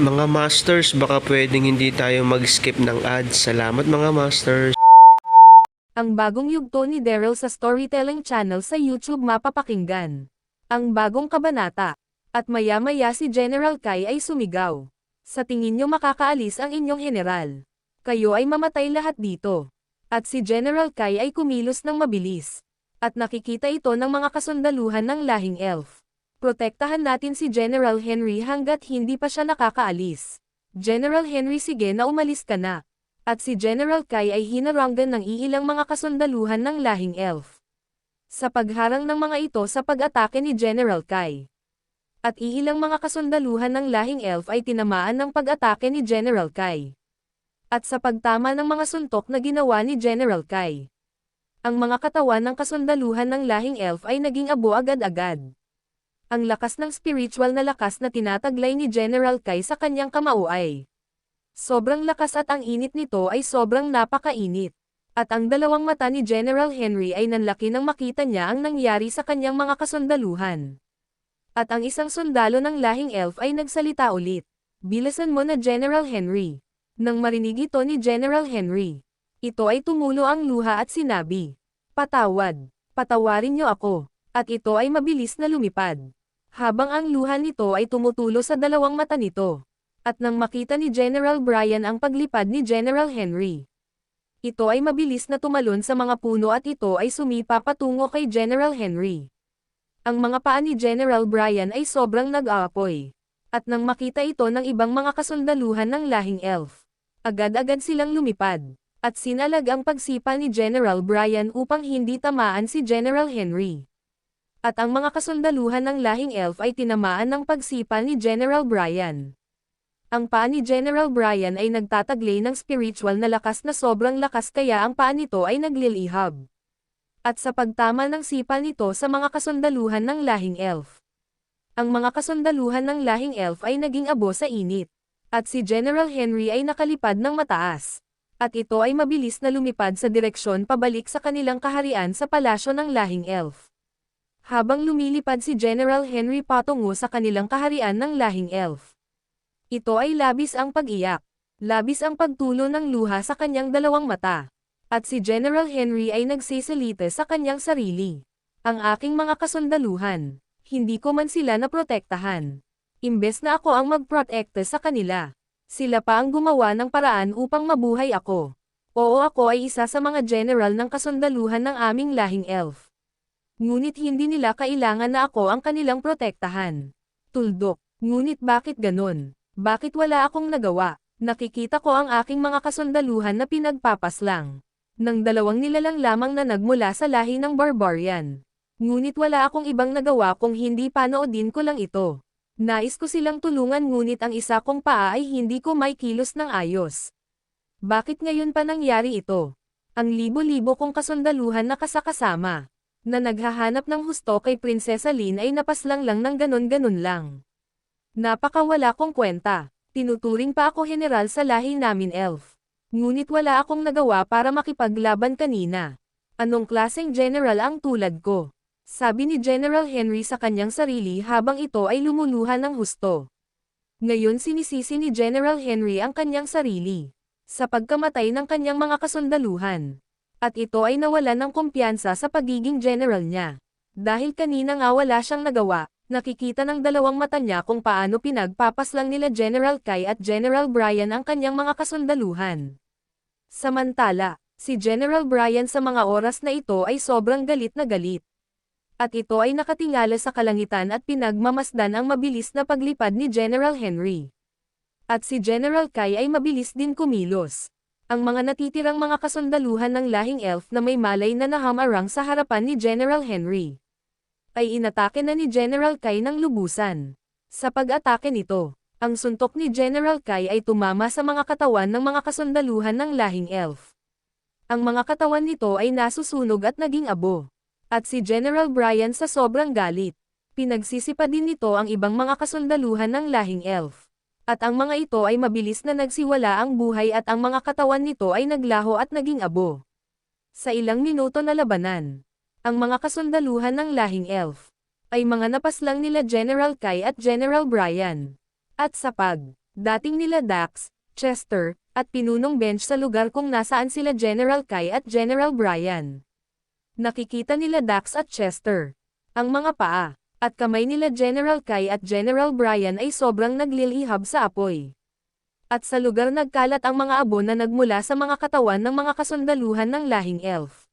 Mga Masters, baka pwedeng hindi tayo mag-skip ng ads. Salamat mga Masters. Ang bagong yugto ni Daryl sa Storytelling Channel sa YouTube mapapakinggan. Ang bagong kabanata. At maya-maya si General Kai ay sumigaw. Sa tingin nyo makakaalis ang inyong general. Kayo ay mamatay lahat dito. At si General Kai ay kumilos ng mabilis. At nakikita ito ng mga kasundaluhan ng lahing elf. Protektahan natin si General Henry hanggat hindi pa siya nakakaalis. General Henry sige na umalis ka na at si General Kai ay hinaranggan ng iilang mga kasundaluhan ng lahing elf. Sa pagharang ng mga ito sa pag-atake ni General Kai. At iilang mga kasundaluhan ng lahing elf ay tinamaan ng pag-atake ni General Kai. At sa pagtama ng mga suntok na ginawa ni General Kai. Ang mga katawan ng kasundaluhan ng lahing elf ay naging abo agad-agad. Ang lakas ng spiritual na lakas na tinataglay ni General Kai sa kanyang kamao Sobrang lakas at ang init nito ay sobrang napakainit. At ang dalawang mata ni General Henry ay nanlaki nang makita niya ang nangyari sa kanyang mga kasundaluhan. At ang isang sundalo ng lahing elf ay nagsalita ulit. Bilasan mo na General Henry. Nang marinig ito ni General Henry, ito ay tumulo ang luha at sinabi, Patawad, patawarin niyo ako. At ito ay mabilis na lumipad. Habang ang luha nito ay tumutulo sa dalawang mata nito. At nang makita ni General Bryan ang paglipad ni General Henry. Ito ay mabilis na tumalon sa mga puno at ito ay sumipa patungo kay General Henry. Ang mga paa ni General Bryan ay sobrang nag-aapoy. At nang makita ito ng ibang mga kasundaluhan ng lahing elf, agad-agad silang lumipad. At sinalag ang pagsipa ni General Bryan upang hindi tamaan si General Henry. At ang mga kasundaluhan ng lahing elf ay tinamaan ng pagsipa ni General Bryan. Ang paa ni General Bryan ay nagtataglay ng spiritual na lakas na sobrang lakas kaya ang paa nito ay naglilihab. At sa pagtama ng sipa nito sa mga kasundaluhan ng lahing elf. Ang mga kasundaluhan ng lahing elf ay naging abo sa init. At si General Henry ay nakalipad ng mataas. At ito ay mabilis na lumipad sa direksyon pabalik sa kanilang kaharian sa palasyo ng lahing elf. Habang lumilipad si General Henry patungo sa kanilang kaharian ng lahing elf. Ito ay labis ang pag-iyak. Labis ang pagtulo ng luha sa kanyang dalawang mata. At si General Henry ay nagsisalita sa kanyang sarili. Ang aking mga kasundaluhan. Hindi ko man sila naprotektahan. Imbes na ako ang magprotekta sa kanila. Sila pa ang gumawa ng paraan upang mabuhay ako. Oo ako ay isa sa mga general ng kasundaluhan ng aming lahing elf. Ngunit hindi nila kailangan na ako ang kanilang protektahan. Tuldok. Ngunit bakit ganon? Bakit wala akong nagawa? Nakikita ko ang aking mga kasundaluhan na pinagpapaslang. Nang dalawang nilalang lamang na nagmula sa lahi ng barbarian. Ngunit wala akong ibang nagawa kung hindi panoodin ko lang ito. Nais ko silang tulungan ngunit ang isa kong paa ay hindi ko may kilos ng ayos. Bakit ngayon pa nangyari ito? Ang libo-libo kong kasundaluhan na kasakasama, na naghahanap ng husto kay Prinsesa Lin ay napaslang lang ng ganon-ganon lang. Napakawala kong kwenta. Tinuturing pa ako general sa lahi namin elf. Ngunit wala akong nagawa para makipaglaban kanina. Anong klaseng general ang tulad ko? Sabi ni General Henry sa kanyang sarili habang ito ay lumuluhan ng husto. Ngayon sinisisi ni General Henry ang kanyang sarili. Sa pagkamatay ng kanyang mga kasundaluhan. At ito ay nawalan ng kumpiyansa sa pagiging general niya. Dahil kanina nga wala siyang nagawa, Nakikita ng dalawang mata niya kung paano pinagpapaslang nila General Kai at General Brian ang kanyang mga kasundaluhan. Samantala, si General Brian sa mga oras na ito ay sobrang galit na galit. At ito ay nakatingala sa kalangitan at pinagmamasdan ang mabilis na paglipad ni General Henry. At si General Kai ay mabilis din kumilos. Ang mga natitirang mga kasundaluhan ng lahing elf na may malay na nahamarang sa harapan ni General Henry ay inatake na ni General Kai ng lubusan. Sa pag-atake nito, ang suntok ni General Kai ay tumama sa mga katawan ng mga kasundaluhan ng lahing elf. Ang mga katawan nito ay nasusunog at naging abo. At si General Brian sa sobrang galit, pinagsisipa din nito ang ibang mga kasundaluhan ng lahing elf. At ang mga ito ay mabilis na nagsiwala ang buhay at ang mga katawan nito ay naglaho at naging abo. Sa ilang minuto na labanan, ang mga kasundaluhan ng lahing elf ay mga napaslang nila General Kai at General Brian. At sa pag, dating nila Dax, Chester, at pinunong bench sa lugar kung nasaan sila General Kai at General Brian. Nakikita nila Dax at Chester. Ang mga paa, at kamay nila General Kai at General Brian ay sobrang naglilihab sa apoy. At sa lugar nagkalat ang mga abo na nagmula sa mga katawan ng mga kasundaluhan ng lahing elf.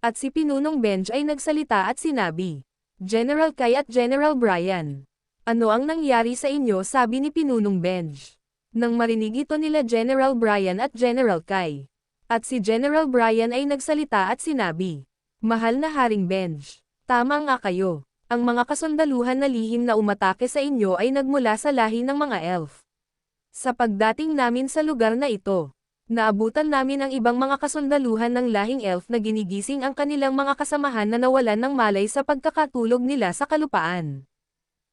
At si Pinunong Benj ay nagsalita at sinabi, General Kai at General Brian. Ano ang nangyari sa inyo sabi ni Pinunong Benj. Nang marinig ito nila General Brian at General Kai. At si General Brian ay nagsalita at sinabi, Mahal na Haring Benj, tama nga kayo. Ang mga kasundaluhan na lihim na umatake sa inyo ay nagmula sa lahi ng mga elf. Sa pagdating namin sa lugar na ito, naabutan namin ang ibang mga kasundaluhan ng lahing elf na ginigising ang kanilang mga kasamahan na nawalan ng malay sa pagkakatulog nila sa kalupaan.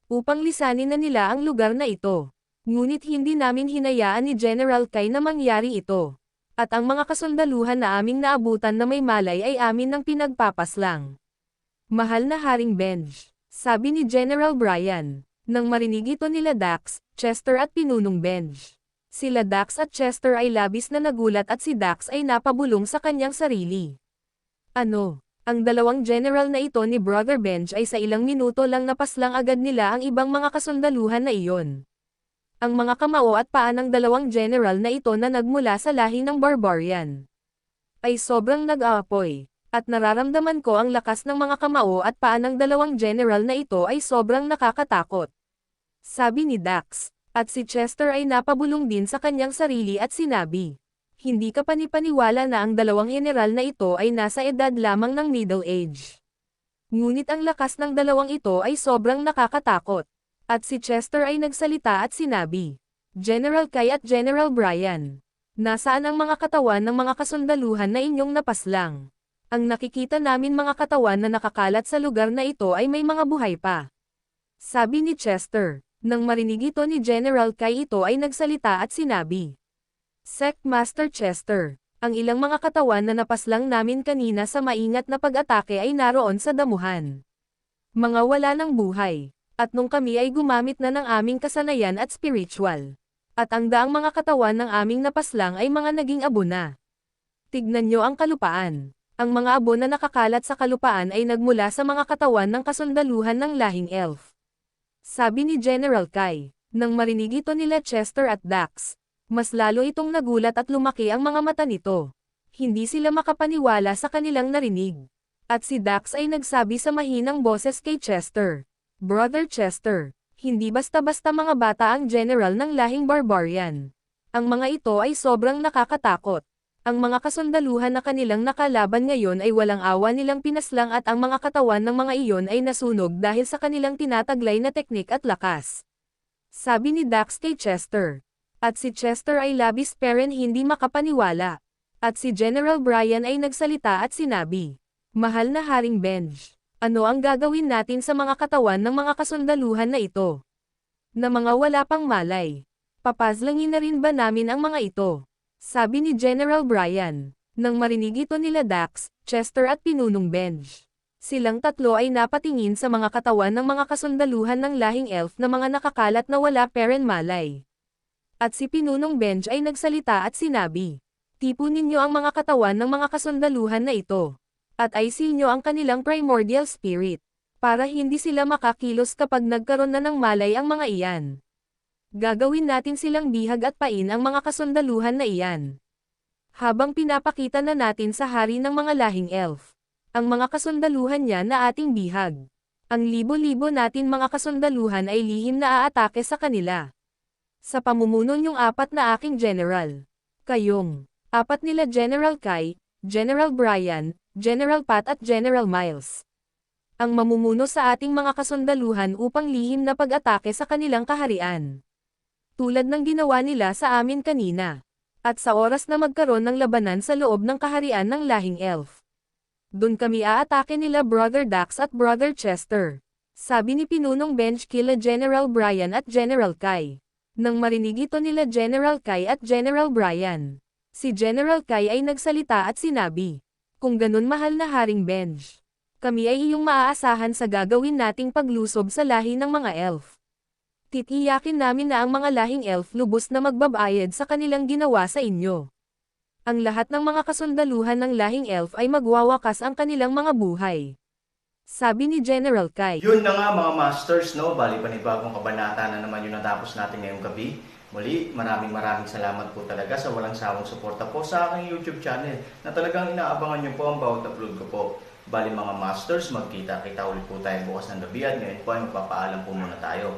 Upang lisanin na nila ang lugar na ito. Ngunit hindi namin hinayaan ni General Kai na mangyari ito. At ang mga kasundaluhan na aming naabutan na may malay ay amin ng pinagpapaslang. Mahal na Haring Benj, sabi ni General Brian, nang marinig ito nila Dax, Chester at Pinunong Benj. Sila Dax at Chester ay labis na nagulat at si Dax ay napabulong sa kanyang sarili. Ano? Ang dalawang general na ito ni Brother Benj ay sa ilang minuto lang napaslang agad nila ang ibang mga kasundaluhan na iyon. Ang mga kamao at paa ng dalawang general na ito na nagmula sa lahi ng barbarian ay sobrang nag-aapoy at nararamdaman ko ang lakas ng mga kamao at paa ng dalawang general na ito ay sobrang nakakatakot. Sabi ni Dax, at si Chester ay napabulong din sa kanyang sarili at sinabi, hindi ka panipaniwala na ang dalawang general na ito ay nasa edad lamang ng middle age. Ngunit ang lakas ng dalawang ito ay sobrang nakakatakot. At si Chester ay nagsalita at sinabi, General Kai at General Brian, nasaan ang mga katawan ng mga kasundaluhan na inyong napaslang? Ang nakikita namin mga katawan na nakakalat sa lugar na ito ay may mga buhay pa. Sabi ni Chester, nang marinig ito ni General Kai ito ay nagsalita at sinabi, Sect Master Chester, ang ilang mga katawan na napaslang namin kanina sa maingat na pag-atake ay naroon sa damuhan. Mga wala ng buhay. At nung kami ay gumamit na ng aming kasanayan at spiritual. At ang daang mga katawan ng aming napaslang ay mga naging abo na. Tignan nyo ang kalupaan. Ang mga abo na nakakalat sa kalupaan ay nagmula sa mga katawan ng kasundaluhan ng lahing elf. Sabi ni General Kai, nang marinig ito nila Chester at Dax, mas lalo itong nagulat at lumaki ang mga mata nito. Hindi sila makapaniwala sa kanilang narinig. At si Dax ay nagsabi sa mahinang boses kay Chester, Brother Chester, hindi basta-basta mga bata ang general ng lahing barbarian. Ang mga ito ay sobrang nakakatakot. Ang mga kasundaluhan na kanilang nakalaban ngayon ay walang awa nilang pinaslang at ang mga katawan ng mga iyon ay nasunog dahil sa kanilang tinataglay na teknik at lakas. Sabi ni Dax kay Chester. At si Chester ay labis peren hindi makapaniwala. At si General Brian ay nagsalita at sinabi, Mahal na Haring Benj. Ano ang gagawin natin sa mga katawan ng mga kasundaluhan na ito? Na mga wala pang malay. Papazlangin na rin ba namin ang mga ito? Sabi ni General Brian. Nang marinig ito nila Dax, Chester at Pinunong Benj. Silang tatlo ay napatingin sa mga katawan ng mga kasundaluhan ng lahing elf na mga nakakalat na wala peren malay. At si Pinunong Benj ay nagsalita at sinabi, Tipo ninyo ang mga katawan ng mga kasundaluhan na ito at ay nyo ang kanilang primordial spirit. para hindi sila makakilos kapag nagkaroon na ng malay ang mga iyan. Gagawin natin silang bihag at pain ang mga kasundaluhan na iyan. Habang pinapakita na natin sa hari ng mga lahing elf, ang mga kasundaluhan niya na ating bihag. Ang libo-libo natin mga kasundaluhan ay lihim na aatake sa kanila. Sa pamumuno niyong apat na aking general. Kayong, apat nila General Kai, General Brian, General Pat at General Miles. Ang mamumuno sa ating mga kasundaluhan upang lihim na pag-atake sa kanilang kaharian. Tulad ng ginawa nila sa amin kanina. At sa oras na magkaroon ng labanan sa loob ng kaharian ng lahing elf. Doon kami aatake nila Brother Dax at Brother Chester. Sabi ni Pinunong Bench kila General Brian at General Kai. Nang marinig ito nila General Kai at General Brian. Si General Kai ay nagsalita at sinabi, Kung ganun mahal na Haring Bench, kami ay iyong maaasahan sa gagawin nating paglusob sa lahi ng mga elf. Titiyakin namin na ang mga lahing elf lubos na magbabayad sa kanilang ginawa sa inyo. Ang lahat ng mga kasundaluhan ng lahing elf ay magwawakas ang kanilang mga buhay. Sabi ni General Kai. Yun na nga mga masters, no? Bali panibagong kabanata na naman yung natapos natin ngayong gabi. Muli, maraming maraming salamat po talaga sa walang sawang suporta po sa aking YouTube channel na talagang inaabangan nyo po ang bawat upload ko po. Bali mga masters, magkita-kita ulit po tayo bukas ng gabi at ngayon po ay magpapaalam po muna tayo.